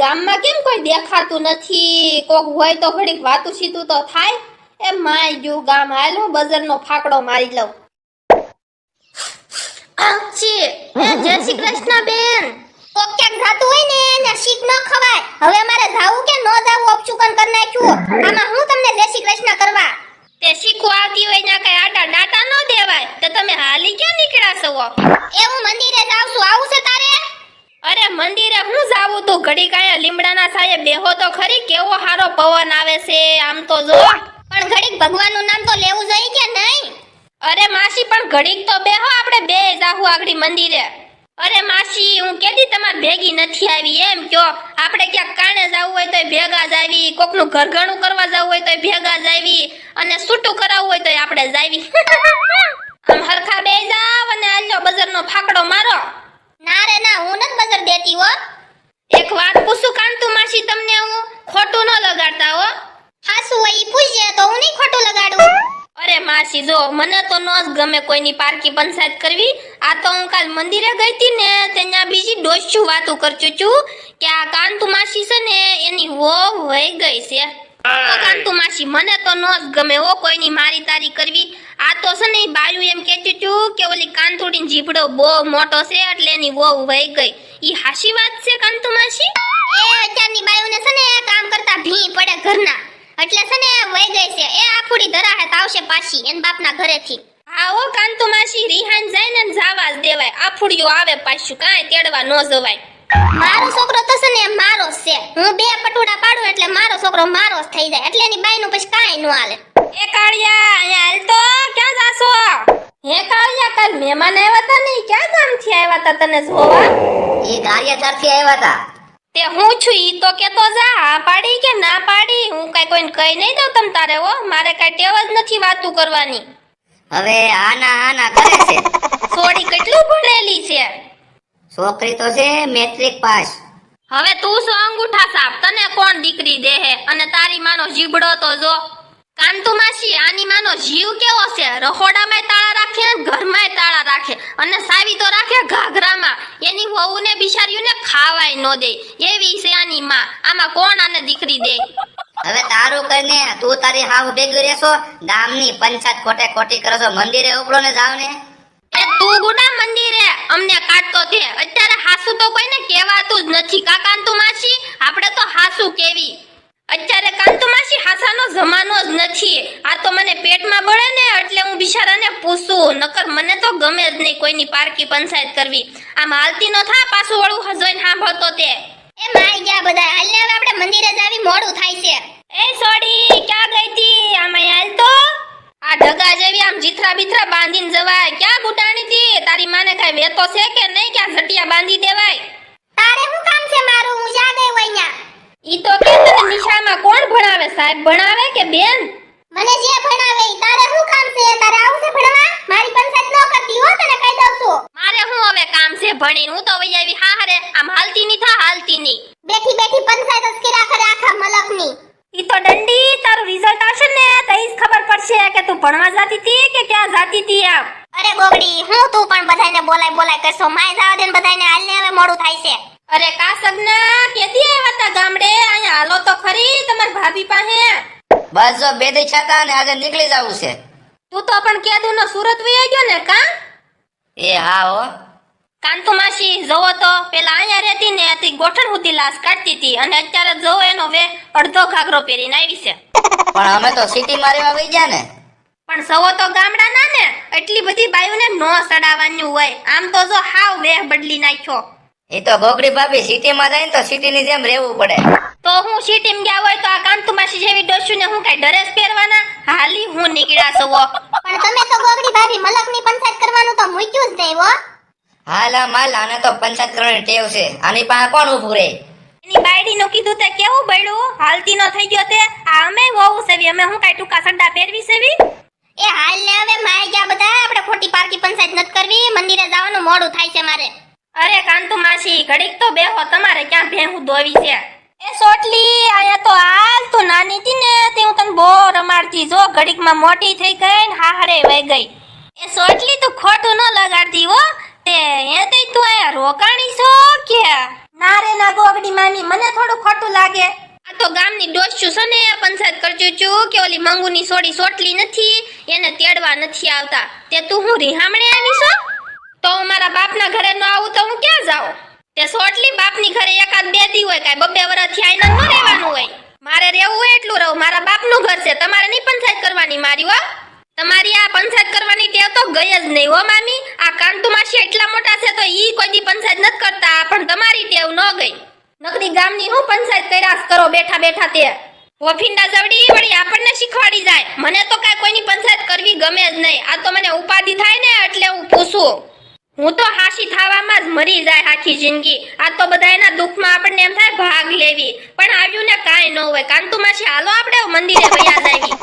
ગામમાં કેમ કોઈ દેખાતું નથી? કોક હોય તો ઘડીક વાતું સીતું તો થાય. એ માય ગયું ગામ હાલ હું બજારનો ફાકડો મારી લઉં. એ જય શ્રી કૃષ્ણ બેન કોક ક્યાંક જાતું હોય ને એને શીખ ન ખવાય. હવે મારે જાવું કે ન જાવું અપચુકન કરી નાખ્યું. આમાં હું તમને જય શ્રી કૃષ્ણ કરવા? તે શીખવા આવતી હોય ને કઈ આટા ડાટા ન દેવાય. તો તમે હાલી ક્યાં નીકળ્યા છો? એ હું મંદિરે જાઉં છું આવું છે તારે અરે મંદિરે હું જાવું તું ઘડી કાયા લીમડાના સાયે બેહો તો ખરી? કેવો હારો પવન આવે છે આમ તો જો. પણ ઘડીક ભગવાનનું નામ તો લેવું જોઈએ કે નહીં? અરે માસી પણ ઘડીક તો બેહો આપણે બે જાહુ આગળી મંદિરે. અરે માસી હું કેદી તમાર ભેગી નથી આવી? એમ કયો આપણે ક્યાંક કાણે જવું હોય તો ભેગા જ આવી. કોકનું ઘરઘણું કરવા જવું હોય તો ભેગા જ આવી. અને સૂટું કરાવવું હોય તો આપણે જ આવી. આમ હરખા બે જાવ અને આલ્યો બજારનો ફાકડો મારો ના રે ના હું નથી બજાર દેતી હો એક વાત પૂછું કાંતુ માસી તમને હું ખોટું ન લગાડતા હો હાસુ હોય ઈ પૂછે તો હું નહીં ખોટું લગાડું જો મને તો ન જ ગમે કોઈની પારકી પંચાયત કરવી. આ તો હું કાલ મંદિરે ગઈ હતી ને ત્યાં બીજી ડોસ્યું વાતું કરચું છું કે આ કાંતુ માસી છે ને એની વો વહી ગઈ છે. કાંતુ માસી મને તો ન જ ગમે ઓ કોઈની મારી તારી કરવી. આ તો છે ને બાયુ બાયું એમ કહેતું છું કે ઓલી કાંતુડીની જીભડો બહુ મોટો છે એટલે એની વો વહી ગઈ. ઈ હાસી વાત છે કાંતુ માસી? એ અત્યારની બાયુને છે ને કામ કરતા ભી પડે ઘરના. એટલે છે ને વહી ગઈ છે. એ આફુડી ધરાહે તો આવશે પાછી એન બાપના ઘરેથી. આવો કાંતુ માસી રિહાન જાય ને જાવા જ દેવાય. આફુડીઓ આવે પાછું કાંઈ તેડવા ન જવાય. મારો છોકરો તો છે ને મારો છે. હું બે પટોડા પાડું એટલે મારો છોકરો મારો જ થઈ જાય. એટલે એની બાઈનું પછી કાંઈ ન હાલે. એ કાળિયા અહીંયા હાલ તો ક્યાં જાશો? હે કાળિયા કાલ મહેમાન આવ્યા તા ને ક્યાં ક્યાં ગામથી આવ્યા તા તને જોવા? એ ગારિયાધારથી આવ્યા હતા તે હું છું ઈ તો કેતો જા હા પાડી કે ના પાડી? હું કઈ કોઈને કહી નહીં દઉં તમ તારે હો? મારે કઈ ટેવ જ નથી વાતું કરવાની. હવે આના આના કરે છે. સોડી કેટલું ભણેલી છે? છોકરી તો છે મેટ્રિક પાસ. હવે તું શું અંગૂઠા સાપ તને કોણ દીકરી દે હે અને તારી માનો જીબડો તો જો. કાંતુ માસી આની માનો જીવ કેવો છે? રહોડામાં તાળા રાખે ઘરમાં તાળા રાખે અને સાવી તો રાખે ઘાઘરામાં. એની વહુને બિચારીઓને ખાવાય ન દે. એવી છે આની માં. આમાં કોણ આને દીકરી દે? હવે તારું કરીને તું તારી હાવ ભેગી રહેશો ગામની પંચાયત ખોટે ખોટી કરો છો મંદિરે ઉપડો ને જાવ ને એ તું ગુડા મંદિરે અમને કાઢતો છે. અત્યારે હાસુ તો કોઈને કહેવાતું જ નથી. કા તું માસી આપણે તો હાસુ કેવી. અત્યારે કાંતુ હાથાનો જમાનો જ નથી. આ તો મને પેટમાં બળે ને એટલે હું બિચારાને પૂછું. નકર મને તો ગમે જ નહીં કોઈની પારકી પંચાયત કરવી. આમ હાલતી નો થા પાછું વળું હજોઈને સાંભળતો તે. એ માઈ ગયા બધા હાલને હવે આપણે મંદિરે જ આવી મોડું થાય છે. એ સોડી ક્યાં ગઈ હતી આમાં હાલ તો? આ ઢગા જેવી આમ જીથરા બીથરા બાંધીને જવાય. ક્યાં ગુટાણી તી? તારી માને કઈ વેતો છે કે નહીં? ક્યાં ઝટિયા બાંધી દેવાય? તારે શું કામ છે મારું? હું જા ગઈ હોય અહીંયા ઈ તો કે તને નિશાળમાં કોણ સાહેબ ભણાવે કે બેન? મને જે ભણાવે તારે શું કામ છે? તારે આવું છે ભણવા? મારી પંચાયત ન કરતી હો તને કહી દઉં છું. મારે હું હવે કામ છે ભણીને? હું તો વઈ આવી હા હારે. આમ હાલતી ની થા હાલતી ની. બેઠી બેઠી પંચાયત કર્યા કરે આખા મલકની. ઈ તો દંડી તારું રિઝલ્ટ આવશે ને તઈ ખબર પડશે કે તું ભણવા જાતી તી કે ક્યાં જાતી તી આમ અરે ગોગડી હું તું પણ બધાને બોલાય બોલાય કરશો? માય જાવ દે ને બધાને હાલને હવે મોડું થાય છે. અરે કાસગના કેદી આવ્યા તા ગામડે? અહીંયા હાલો તો ખરી તમાર ભાભી પાસે. બસ જો બે દી છતા ને આજે નીકળી જવું છે. તું તો પણ કેદુ નો સુરત વી ગયો ને કા? એ હા હો. કાંતુ માસી જોવો તો. પેલા અહીંયા રહેતી ને હતી ગોઠણ સુધી લાશ કાઢતી હતી અને અત્યારે જોવો એનો વે અડધો ઘાઘરો પહેરીને આવી છે. પણ અમે તો સિટીમાં રહેવા વઈ ગયા ને. પણ સવો તો ગામડાના ને એટલી બધી બાયુને નો સડાવવાની હોય. આમ તો જો હાવ વેહ બદલી નાખ્યો. એ તો ગોગડી ભાભી સિટીમાં જાય ને તો સિટીની જેમ રહેવું પડે. તો હું સિટીમાં ગયા હોય તો આ કાંતુ માસી જેવી ડોસ્યું ને હું કઈ ડ્રેસ પહેરવાના? હાલી હું નીકળ્યા સવો પણ તમે તો ગોગડી ભાભી મલકની પંચાયત કરવાનું તો મૂક્યું જ નહીં હો. હાલ માલ આને તો પંચાયત કરવાની ટેવ છે. આની પાસે કોણ ઊભું રહે? એની બાયડી નું કીધું તે કેવું બળ્યું હાલતી નો થઈ ગયો તે. આ અમે વહુ સેવી અમે હું કઈ ટૂંકા સંડા પહેરવી સેવી? એ હાલ ને હવે માય ગયા બધા આપણે ખોટી પારકી પંચાયત નથી કરવી મંદિરે જવાનું મોડું થાય છે મારે. અરે કાંતુ માસી ઘડીક તો બેહો તમારે ક્યાં ભેહું દોવી છે? એ સોટલી આયા તો હાલ તું નાની હતી ને તે હું તને બહુ રમાડતી. જો ઘડીકમાં મોટી થઈ ગઈ ને હાહરે વહી ગઈ. એ સોટલી તું ખોટું ન લગાડતી હો. તે હે તે તું આયા રોકાણી છો કે? ના રે ના ગોગડી મામી મને થોડું ખોટું લાગે. આ તો ગામની ડોસ્યું છે ને પંચાયત કરજો છું કે ઓલી મંગુની સોડી સોટલી નથી એને તેડવા નથી આવતા. તે તું હું રિહામણે આવી છો? તો હું મારા બાપના ઘરે ન આવું તો હું ક્યાં જાઉં? તે સોટલી બાપની ઘરે એકાદ બે દી હોય, કાંઈ બબે વર્ષથી આઈને ન રહેવાનું હોય. મારે રહેવું હોય એટલું રહું. મારા બાપનું ઘર છે. તમારે નહીં પંચાયત કરવાની મારી, હો. તમારી આ પંચાયત કરવાની ટેવ તો ગઈ જ નહીં, હો, મામી. આ કાંતુ માસી એટલા મોટા છે તો ઈ કોઈ દી પંચાયત નથી કરતા. પણ તમારી ટેવ ન ગઈ. નકરી ગામની હું પંચાયત કર્યા કરો બેઠા બેઠા તે. વફિંડા જવડી વળી આપણને શીખવાડી જાય. મને તો કાંઈ કોઈની પંચાયત કરવી ગમે જ નહીં. આ તો મને ઉપાધિ થાય ને એટલે હું પૂછું. હું તો હાશી થવામાં જ મરી જાય આખી જિંદગી. આ તો બધા એના દુઃખમાં આપણને એમ થાય ભાગ લેવી. પણ આવ્યું ને કાંઈ ન હોય. કાંતુ માસી હાલો આપણે મંદિરે વયા જાવી